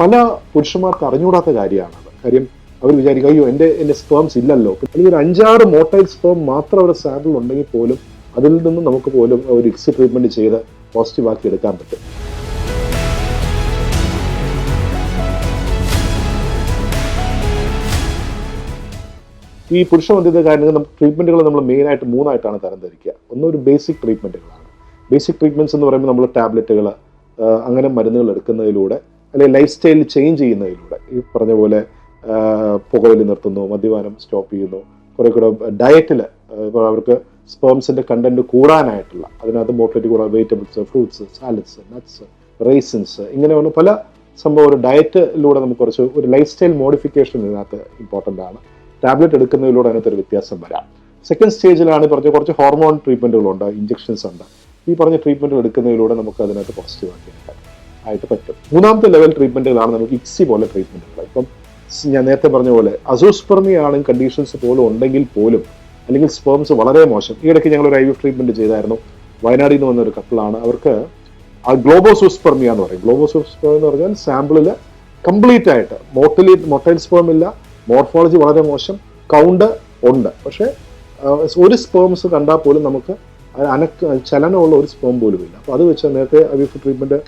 പല പുരുഷന്മാർക്ക് അറിഞ്ഞുകൂടാത്ത കാര്യമാണ് കാര്യം അവർ വിചാരിക്കും അയ്യോ എന്റെ എന്റെ സ്പേംസ് ഇല്ലല്ലോ. അല്ലെങ്കിൽ ഒരു അഞ്ചാറ് മോട്ടൈൽ സ്പേം മാത്രം അവരുടെ സാമ്പിൾ ഉണ്ടെങ്കിൽ പോലും അതിൽ നിന്ന് നമുക്ക് പോലും ഒരു എക്സ് ട്രീറ്റ്മെന്റ് ചെയ്ത് പോസിറ്റീവ് ആക്കി എടുക്കാൻ പറ്റും. ഈ പുരുഷ വന്ധ്യത കാരണം ട്രീറ്റ്മെന്റുകൾ നമ്മൾ മെയിൻ ആയിട്ട് മൂന്നായിട്ടാണ് തരംതിരിക്കുക. ഒന്ന് ഒരു ബേസിക് ട്രീറ്റ്മെന്റുകളാണ് ബേസിക് ട്രീറ്റ്മെന്റ്സ് എന്ന് പറയുമ്പോൾ നമ്മൾ ടാബ്ലറ്റുകൾ അങ്ങനെ മരുന്നുകൾ എടുക്കുന്നതിലൂടെ അല്ലെങ്കിൽ ലൈഫ് സ്റ്റൈൽ ചേഞ്ച് ചെയ്യുന്നതിലൂടെ. ഈ പറഞ്ഞ പോലെ പുകവലി നിർത്തുന്നു മദ്യപാനം സ്റ്റോപ്പ് ചെയ്യുന്നു. കുറെ കൂടെ ഡയറ്റിൽ അവർക്ക് സ്പേംസിന്റെ കണ്ടന്റ് കൂടാനായിട്ടുള്ള അതിനകത്ത് മോട്ടിലേറ്റ് കൂടാൻ vegetables fruits salads nuts raisins ഇങ്ങനെയുള്ള പല സംഭവം ഒരു ഡയറ്റിലൂടെ നമുക്ക് കുറച്ച് ഒരു ലൈഫ് സ്റ്റൈൽ മോഡിഫിക്കേഷൻ ഇതിനകത്ത് ഇമ്പോർട്ടന്റ് ആണ്. ടാബ്ലറ്റ് എടുക്കുന്നതിലൂടെ അതിനകത്ത് ഒരു വ്യത്യാസം വരാം. സെക്കൻഡ് സ്റ്റേജിലാണ് പറഞ്ഞ കുറച്ച് ഹോർമോൺ ട്രീറ്റ്മെന്റുകളുണ്ട് ഇഞ്ചക്ഷൻസ് ഉണ്ട്. ഈ പറഞ്ഞ ട്രീറ്റ്മെന്റുകൾ എടുക്കുന്നതിലൂടെ നമുക്ക് അതിനകത്ത് പോസിറ്റീവ് ആക്കിയെടുക്കാൻ ആയിട്ട് പറ്റും. മൂന്നാമത്തെ ലെവൽ ട്രീറ്റ്മെന്റുകളാണ് നമുക്ക് ഇക്സി പോലെ ട്രീറ്റ്മെന്റുകൾ ഇപ്പം ഞാൻ നേരത്തെ പറഞ്ഞ പോലെ അസോസ്പെർമി ആണ് കണ്ടീഷൻസ് പോലും ഉണ്ടെങ്കിൽ പോലും അല്ലെങ്കിൽ സ്പേംസ് വളരെ മോശം. ഈ ഇടയ്ക്ക് ഞങ്ങൾ ഒരു ഐ വി ട്രീറ്റ്മെന്റ് ചെയ്തായിരുന്നു. വയനാടിൽ നിന്ന് വന്ന ഒരു കപ്പിളാണ് അവർക്ക് ആ ഗ്ലോബോസൂസ്പെർമിയ എന്ന് പറയും. ഗ്ലോബോസൂസ്പെർമി എന്ന് പറഞ്ഞാൽ സാമ്പിളിൽ കംപ്ലീറ്റ് ആയിട്ട് മോർട്ടലി മൊട്ടൈൽ സ്പേം ഇല്ല. മോർഫോളജി വളരെ മോശം. കൗണ്ട് ഉണ്ട്. പക്ഷേ ഒരു സ്പേംസ് കണ്ടാൽ പോലും നമുക്ക് അനക്ക് ചലനമുള്ള ഒരു സ്പേം പോലും ഇല്ല. അപ്പോൾ അത് വെച്ച് നേരത്തെ ഐ വി ട്രീറ്റ്മെന്റ്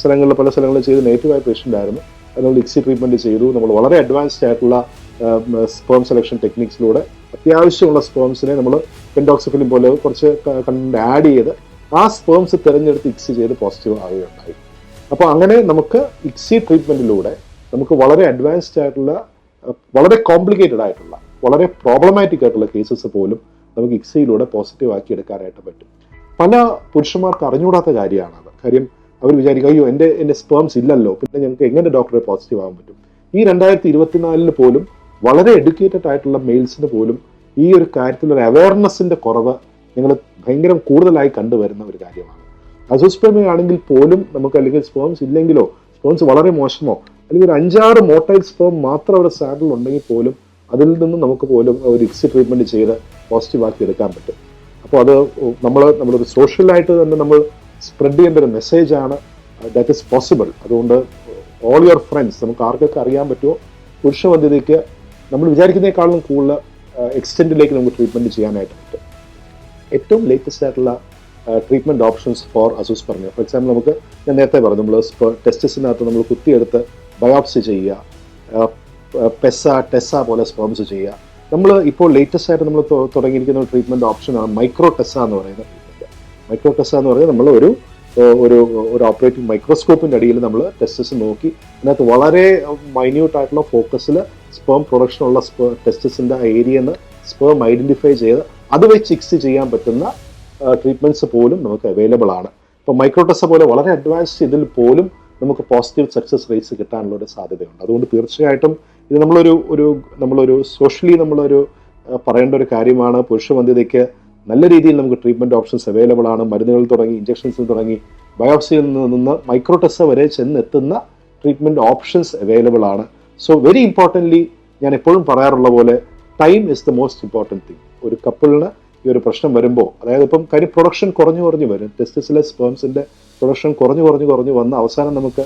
സ്ഥലങ്ങളിൽ പല സ്ഥലങ്ങളിൽ ചെയ്ത് നെഗറ്റീവായ പേഷ്യന്റ് ആയിരുന്നു. നമ്മൾ ഇക്സി ട്രീറ്റ്മെന്റ് ചെയ്തു. നമ്മൾ വളരെ അഡ്വാൻസ്ഡ് ആയിട്ടുള്ള സ്പേം സെലക്ഷൻ ടെക്നിക്സിലൂടെ അത്യാവശ്യമുള്ള സ്പേംസിനെ നമ്മൾ പെൻഡോക്സിഫിലിൻ പോലെ കുറച്ച് കണ്ടന്റ് ആഡ് ചെയ്ത് ആ സ്പേംസ് തിരഞ്ഞെടുത്ത് ഇക്സി ചെയ്ത് പോസിറ്റീവ് ആവുകയുണ്ടായി. അപ്പോൾ അങ്ങനെ നമുക്ക് ഇക്സി ട്രീറ്റ്മെന്റിലൂടെ നമുക്ക് വളരെ അഡ്വാൻസ്ഡ് ആയിട്ടുള്ള വളരെ കോംപ്ലിക്കേറ്റഡ് ആയിട്ടുള്ള വളരെ പ്രോബ്ലമാറ്റിക് ആയിട്ടുള്ള കേസസ് പോലും നമുക്ക് ഇക്സിയിലൂടെ പോസിറ്റീവ് ആക്കി എടുക്കാനായിട്ട് പറ്റും. പല പുരുഷന്മാർക്ക് അറിഞ്ഞുകൂടാത്ത കാര്യമാണത്. കാര്യം അവർ വിചാരിക്കും അയ്യോ എന്റെ എന്റെ സ്പേംസ് ഇല്ലല്ലോ. പിന്നെ ഞങ്ങൾക്ക് എങ്ങനെ ഡോക്ടറെ പോസിറ്റീവ് ആകാൻ പറ്റും? ഈ രണ്ടായിരത്തി ഇരുപത്തിനാലിന് പോലും വളരെ എഡ്യൂക്കേറ്റഡ് ആയിട്ടുള്ള മെയിൽസിന് പോലും ഈ ഒരു കാര്യത്തിലൊരു അവയർനെസ്സിന്റെ കുറവ് ഞങ്ങൾ ഭയങ്കര കൂടുതലായി കണ്ടുവരുന്ന ഒരു കാര്യമാണ്. അസുസ്പേമയാണെങ്കിൽ പോലും നമുക്ക് അല്ലെങ്കിൽ സ്പേംസ് ഇല്ലെങ്കിലോ സ്പേംസ് വളരെ മോശമോ അല്ലെങ്കിൽ ഒരു അഞ്ചാറ് മോട്ടൈൽ സ്പേം മാത്രം അവരുടെ സാമ്പിൾ ഉണ്ടെങ്കിൽ പോലും അതിൽ നിന്ന് നമുക്ക് പോലും ഒരു എക്സി ട്രീറ്റ്മെന്റ് ചെയ്ത് പോസിറ്റീവ് ആക്കി എടുക്കാൻ പറ്റും. അപ്പോൾ അത് നമ്മൾ നമ്മളൊരു സോഷ്യലായിട്ട് തന്നെ നമ്മൾ സ്പ്രെഡ് ചെയ്യേണ്ട ഒരു മെസ്സേജ് ആണ് ദാറ്റ് ഇസ് പോസിബിൾ അതുകൊണ്ട് ഓൾ യുവർ ഫ്രണ്ട്സ് നമുക്ക് ആർക്കൊക്കെ അറിയാൻ പറ്റുമോ? പുരുഷവന്ധ്യതയ്ക്ക് നമ്മൾ വിചാരിക്കുന്നതിനേക്കാളും കൂടുതൽ എക്സ്റ്റെൻഡിലേക്ക് നമുക്ക് ട്രീറ്റ്മെന്റ് ചെയ്യാനായിട്ട് പറ്റും. ഏറ്റവും ലേറ്റസ്റ്റ് ആയിട്ടുള്ള ട്രീറ്റ്മെന്റ് ഓപ്ഷൻസ് ഫോർ അസൂസ് പറഞ്ഞു. ഫോർ എക്സാമ്പിൾ നമുക്ക് ഞാൻ നേരത്തെ പറഞ്ഞു നമ്മൾ ടെസ്റ്റസിനകത്ത് നമ്മൾ കുത്തിയെടുത്ത് ബയോപ്സി ചെയ്യുക പെസ ടെസ പോലെ സ്പോൺസർ ചെയ്യുക. നമ്മൾ ഇപ്പോൾ ലേറ്റസ്റ്റ് ആയിട്ട് നമ്മൾ തുടങ്ങിയിരിക്കുന്ന ട്രീറ്റ്മെന്റ് ഓപ്ഷനാണ് മൈക്രോ ടെസ എന്ന് പറയുന്ന ട്രീറ്റ്മെന്റ് മൈക്രോ ടെസ്റ്റ് എന്ന് പറഞ്ഞാൽ നമ്മൾ ഒരു ഒരു ഒരു ഓപ്പറേറ്റിംഗ് മൈക്രോസ്കോപ്പിന്റെ അടിയിൽ നമ്മൾ ടെസ്റ്റസ് നോക്കി. അതിനകത്ത് വളരെ മൈന്യൂട്ട് ആയിട്ടുള്ള ഫോക്കസിൽ സ്പേം പ്രൊഡക്ഷനുള്ള പ്രൊഡക്ഷൻ ടെസ്റ്റസിന്റെ ഏരിയ എന്ന് സ്പേം ഐഡന്റിഫൈ ചെയ്ത് അത് വെച്ച് ചിക്സ് ചെയ്യാൻ പറ്റുന്ന ട്രീറ്റ്മെന്റ്സ് പോലും നമുക്ക് അവൈലബിൾ ആണ്. ഇപ്പോൾ മൈക്രോടെസ പോലെ വളരെ അഡ്വാൻസ്ഡ് ഇതിൽ പോലും നമുക്ക് പോസിറ്റീവ് സക്സസ് റേറ്റ്സ് കിട്ടാനുള്ള ഒരു സാധ്യതയുണ്ട്. അതുകൊണ്ട് തീർച്ചയായിട്ടും ഇത് നമ്മളൊരു ഒരു നമ്മളൊരു സോഷ്യലി നമ്മളൊരു പറയേണ്ട ഒരു കാര്യമാണ്. പുരുഷവന്ധ്യതയ്ക്ക് നല്ല രീതിയിൽ നമുക്ക് ട്രീറ്റ്മെന്റ് ഓപ്ഷൻസ് അവൈലബിൾ ആണ്. മരുന്നുകൾ തുടങ്ങി ഇഞ്ചക്ഷൻസ് തുടങ്ങി. ബയോപ്സിയിൽ നിന്ന് മൈക്രോടെസ വരെ ചെന്നെത്തുന്ന ട്രീറ്റ്മെന്റ് ഓപ്ഷൻസ് അവൈലബിൾ ആണ്. സോ വെരി ഇമ്പോർട്ടന്റ്ലി ഞാൻ എപ്പോഴും പറയാറുള്ള പോലെ time is the most important thing ഒരു കപ്പിളിന് ഈ ഒരു പ്രശ്നം വരുമ്പോൾ അതായത് ഇപ്പം കാര്യം പ്രൊഡക്ഷൻ കുറഞ്ഞു കുറഞ്ഞു വരും. ടെസ്റ്റിസിലെ സ്പേംസിന്റെ പ്രൊഡക്ഷൻ കുറഞ്ഞു കുറഞ്ഞു കുറഞ്ഞു വന്ന് അവസാനം നമുക്ക്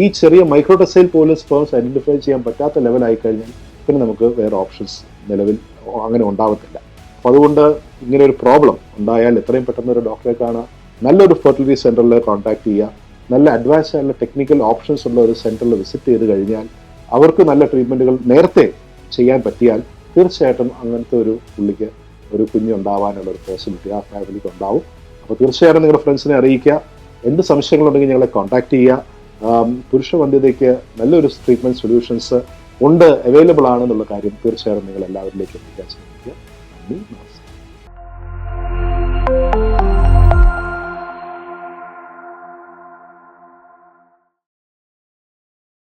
ഈ ചെറിയ മൈക്രോടെസൈൽ പോലും സ്പേംസ് ഐഡന്റിഫൈ ചെയ്യാൻ പറ്റാത്ത ലെവലായി കഴിഞ്ഞാൽ പിന്നെ നമുക്ക് വേറെ ഓപ്ഷൻസ് നിലവിൽ അങ്ങനെ ഉണ്ടാവത്തില്ല. അപ്പോൾ അതുകൊണ്ട് ഇങ്ങനെ ഒരു പ്രോബ്ലം ഉണ്ടായാൽ എത്രയും പെട്ടെന്ന് ഒരു ഡോക്ടറെ കാണുക. നല്ലൊരു ഫെർട്ടിലിറ്റി സെന്ററിൽ കോൺടാക്ട് ചെയ്യുക. നല്ല അഡ്വാൻസ് ആയിട്ടുള്ള ടെക്നിക്കൽ ഓപ്ഷൻസ് ഉള്ള ഒരു സെന്ററിൽ വിസിറ്റ് ചെയ്ത് കഴിഞ്ഞാൽ അവർക്ക് നല്ല ട്രീറ്റ്മെന്റുകൾ നേരത്തെ ചെയ്യാൻ പറ്റിയാൽ തീർച്ചയായിട്ടും അങ്ങനത്തെ ഒരു പുള്ളിക്ക് ഒരു കുഞ്ഞുണ്ടാവാനുള്ള ഒരു പോസിബിലിറ്റി ആ ഫാമിലിക്ക് ഉണ്ടാവും. അപ്പോൾ തീർച്ചയായിട്ടും നിങ്ങളുടെ ഫ്രണ്ട്സിനെ അറിയിക്കുക. എന്ത് സംശയങ്ങളുണ്ടെങ്കിൽ ഞങ്ങളെ കോൺടാക്ട് ചെയ്യുക. പുരുഷ വന്ധ്യതയ്ക്ക് നല്ലൊരു ട്രീറ്റ്മെന്റ് സൊല്യൂഷൻസ് ഉണ്ട് അവൈലബിൾ ആണെന്നുള്ള കാര്യം തീർച്ചയായിട്ടും നിങ്ങൾ എല്ലാവരിലേക്കും എത്തിക്കാൻ ശ്രമിക്കുക. mesmas